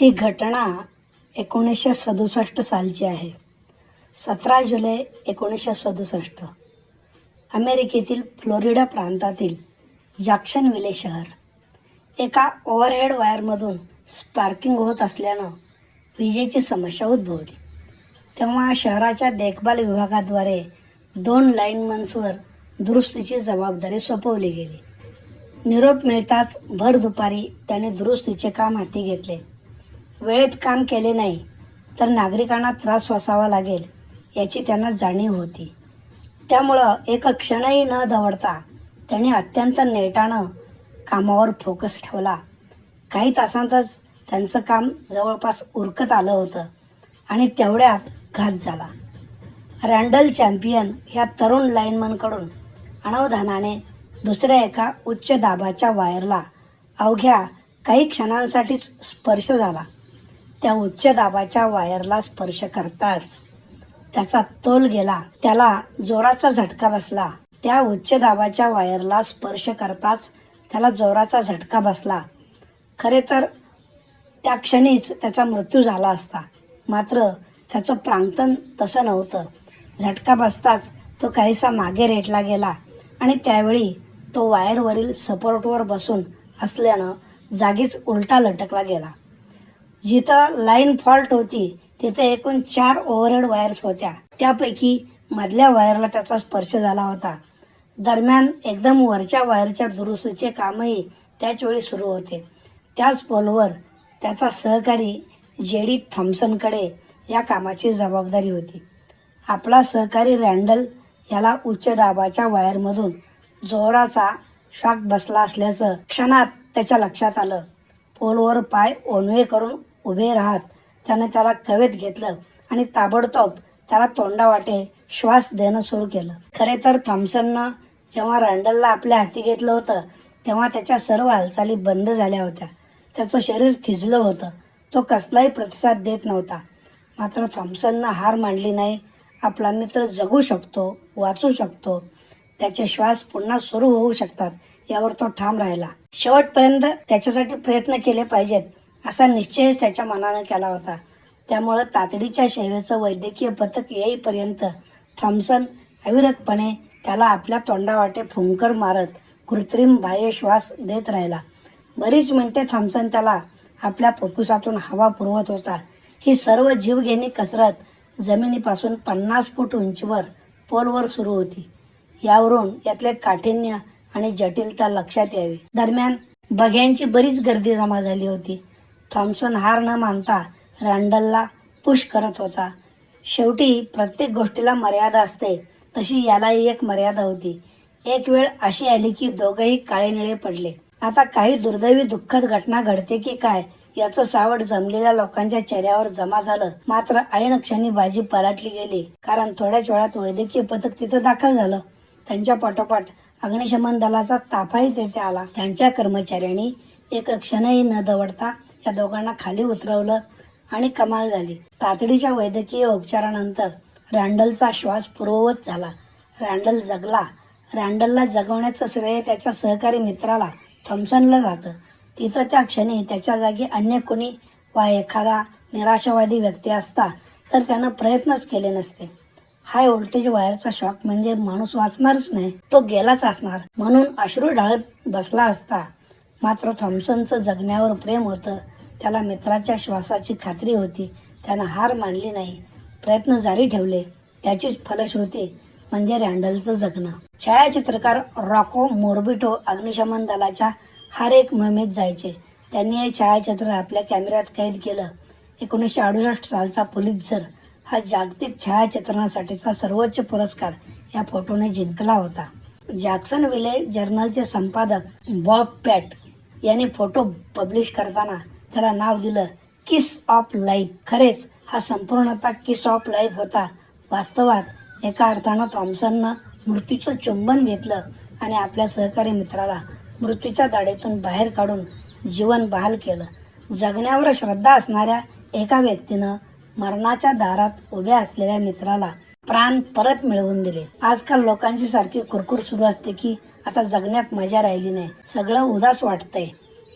ही घटना एकोणीसशे सदुसष्ट सालची आहे. सतरा जुलै एकोणीसशे सदुसष्ट. अमेरिकेतील फ्लोरिडा प्रांतातील जॅक्शनविले शहर. एका ओव्हरहेड वायरमधून स्पार्किंग होत असल्यानं विजेची समस्या उद्भवली. तेव्हा शहराच्या देखभाल विभागाद्वारे दोन लाईनमन्सवर दुरुस्तीची जबाबदारी सोपवली गेली. निरोप मिळताच भर दुपारी त्याने दुरुस्तीचे काम हाती घेतले. वेळेत काम केले नाही तर नागरिकांना त्रास वसावा लागेल याची त्यांना जाणीव होती. त्यामुळं एक क्षणही न दवडता त्यांनी अत्यंत नेटानं कामावर फोकस ठेवला. काही तासांतच त्यांचं काम जवळपास उरकत आलं होतं आणि तेवढ्यात घात झाला. रँडल चॅम्पियन ह्या तरुण लाईनमनकडून अनवधानाने दुसऱ्या एका उच्च दाबाच्या वायरला अवघ्या काही क्षणांसाठीच स्पर्श झाला. त्या उच्च दाबाच्या वायरला स्पर्श करताच त्याचा तोल गेला त्याला जोराचा झटका बसला. त्या उच्च दाबाच्या वायरला स्पर्श करताच त्याला जोराचा झटका बसला. खरे तर त्या क्षणीच त्याचा मृत्यू झाला असता. मात्र त्याचं प्रांगतन तसं नव्हतं. झटका बसताच तो काहीसा मागे रेटला गेला आणि त्यावेळी तो वायरवरील सपोर्टवर बसून असल्यानं जागीच उलटा लटकला गेला. जिथं लाईन फॉल्ट होती तिथे एकूण चार ओव्हरहेड वायर्स होत्या. त्यापैकी मधल्या वायरला त्याचा स्पर्श झाला होता. दरम्यान एकदम वरच्या वायरच्या दुरुस्तीचे कामही त्याचवेळी सुरू होते. त्याच पोलवर त्याचा सहकारी जे डी थॉम्सनकडे या कामाची जबाबदारी होती. आपला सहकारी रँडल याला उच्च दाबाच्या वायरमधून जोराचा शॉक बसला असल्याचं क्षणात त्याच्या लक्षात आलं. पोलवर पाय ओनवे करून उभे राहत. त्याने त्याला कवेत घेतलं आणि ताबडतोब त्याला तोंडावाटे श्वास देणं सुरू केलं. खरे तर थॉम्सननं जेव्हा रँडलला आपल्या हाती घेतलं होतं तेव्हा त्याच्या सर्व हालचाली बंद झाल्या होत्या. त्याचं शरीर थिजलं होतं. तो कसलाही प्रतिसाद देत नव्हता. मात्र थॉम्सननं हार मांडली नाही. आपला मित्र जगू शकतो वाचू शकतो. त्याचे श्वास पुन्हा सुरू होऊ शकतात यावर तो ठाम राहिला. शेवटपर्यंत त्याच्यासाठी प्रयत्न केले पाहिजेत. असा निश्चयच त्याच्या मनानं केला होता. त्यामुळं तातडीच्या सेवेचं वैद्यकीय पथक येईपर्यंत थॉम्सन अविरतपणे त्याला आपल्या तोंडावाटे फुंकर मारत कृत्रिम बाह्य श्वास देत राहिला. बरीच मिनटे थॉम्सन त्याला आपल्या फुफ्फुसातून हवा पुरवत होता. ही सर्व जीवघेणी कसरत जमिनीपासून पन्नास फूट उंचीवर पोलवर सुरू होती. यावरून यातले काठिण्य आणि जटिलता लक्षात यावी. दरम्यान बघ्यांची बरीच गर्दी जमा झाली होती. थॉम्सन हार न मानता रँडलला पुश करत होता. शेवटी प्रत्येक गोष्टीला मर्यादा असते तशी यालाही एक मर्यादा होती. एक वेळ अशी आली की दोघंही काळे निळे पडले. आता काही दुर्दैवी दुःखद घटना घडते की काय याचं सावट जमलेल्या लोकांच्या चेहऱ्यावर जमा झालं. मात्र ऐन क्षणी बाजी पलटली गेली कारण थोड्याच वेळात वैद्यकीय पथक तिथं दाखल झालं. त्यांच्या पाठोपाठ अग्निशमन दलाचा ताफाही तेथे आला. त्यांच्या कर्मचाऱ्यांनी एक क्षणही न दवडता या दोघांना खाली उतरवलं आणि कमाल झाली. तातडीच्या वैद्यकीय उपचारानंतर रँडलचा श्वास पूर्ववत झाला. रँडल जगला. रँडलला जगवण्याचं श्रेय त्याच्या सहकारी मित्राला थॉम्सनला जातं. तिथं त्या क्षणी त्याच्या जागी अन्य कोणी वा एखादा निराशावादी व्यक्ती असता तर त्यानं प्रयत्नच केले नसते. हाय व्होल्टेज वायरचा शॉक म्हणजे माणूस वाचणारच नाही तो गेलाच असणार म्हणून अश्रू ढाळत बसला असता. मात्र थॉम्सनचं जगण्यावर प्रेम होतं. त्याला मित्राच्या श्वासाची खात्री होती. त्यानं हार मानली नाही. प्रयत्न जारी ठेवले. त्याचीच फलश्रुती म्हणजे रँडलचं जगणं. छायाचित्रकार रॉको मोर्बिटो अग्निशमन दलाच्या हर एक मोहिमेत जायचे. त्यांनी हे छायाचित्र आपल्या कॅमेऱ्यात कैद केलं. एकोणीसशे अडुसष्ट सालचा पुलित्झर हा जागतिक छायाचित्रणासाठीचा सर्वोच्च पुरस्कार या फोटोने जिंकला होता. जॅक्सन विले जर्नलचे संपादक बॉब पॅट यांनी फोटो पब्लिश करताना त्याला नाव दिलं किस ऑफ लाईफ खरेच हा संपूर्णतः किस ऑफ लाईफ होता. वास्तवात एका अर्थानं थॉम्सननं मृत्यूचं चुंबन घेतलं आणि आपल्या सहकारी मित्राला मृत्यूच्या दाढेतून बाहेर काढून जीवन बहाल केलं. जगण्यावर श्रद्धा असणाऱ्या एका व्यक्तीनं मरणाच्या दारात उभ्या असलेल्या मित्राला प्राण परत मिळवून दिले. आजकाल लोकांची सारखी कुरकुर सुरू असते की आता जगण्यात मजा राहिली नाही. सगळं उदास वाटतंय.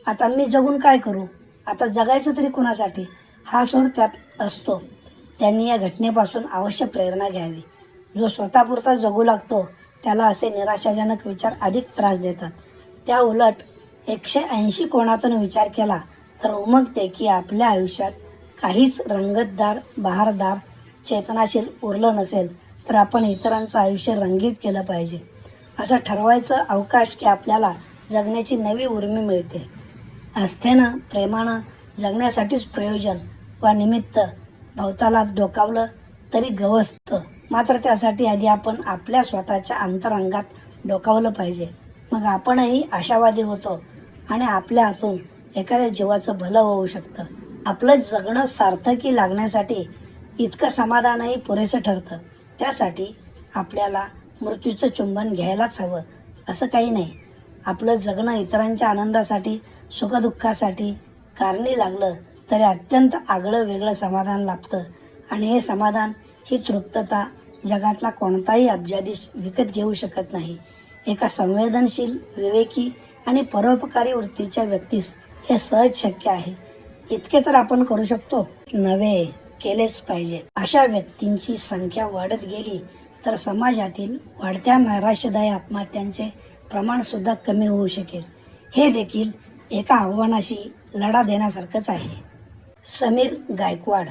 आता मी जगून काय करू? आता जगायचं तरी कुणासाठी? हा सूर त्यात असतो. त्यांनी या घटनेपासून अवश्य प्रेरणा घ्यावी. जो स्वतःपुरता जगू लागतो त्याला असे निराशाजनक विचार अधिक त्रास देतात. त्या उलट एकशे ऐंशी कोणातून विचार केला तर उमगते की आपल्या आयुष्यात काहीच रंगतदार बहारदार चेतनाशील उरलं नसेल तर आपण इतरांचं आयुष्य रंगीत केलं पाहिजे. असं ठरवायचं अवकाश की आपल्याला जगण्याची नवी उर्मी मिळते. आस्थेनं प्रेमानं जगण्यासाठीच प्रयोजन वा निमित्त भवताला डोकावलं तरी गवसतं. मात्र त्यासाठी आधी आपण आपल्या स्वतःच्या अंतरंगात डोकावलं पाहिजे. मग आपणही आशावादी होतो आणि आपल्या हातून एखाद्या जीवाचं भलं होऊ शकतं. आपलं जगणं सार्थकी लागण्यासाठी इतकं समाधानही पुरेसं ठरतं. त्यासाठी आपल्याला मृत्यूचं चुंबन घ्यायलाच हवं असं काही नाही. आपलं जगणं इतरांच्या आनंदासाठी सुखदुःखासाठी कारणी लागलं तरी अत्यंत आगळं वेगळं समाधान लाभतं. आणि हे समाधान ही तृप्तता जगातला कोणताही अब्जाधीश विकत घेऊ शकत नाही. एका संवेदनशील विवेकी आणि परोपकारी वृत्तीच्या व्यक्तीस हे सहज शक्य आहे. इतके तर आपण करू शकतो. नव्हे केलेच पाहिजे. अशा व्यक्तींची संख्या वाढत गेली तर समाजातील वाढत्या नैराश्यदायी आत्महत्यांचे प्रमाण सुद्धा कमी होऊ शकेल. हे देखील एका आव्हानाशी लढा देण्यासारखंच आहे. समीर गायकवाड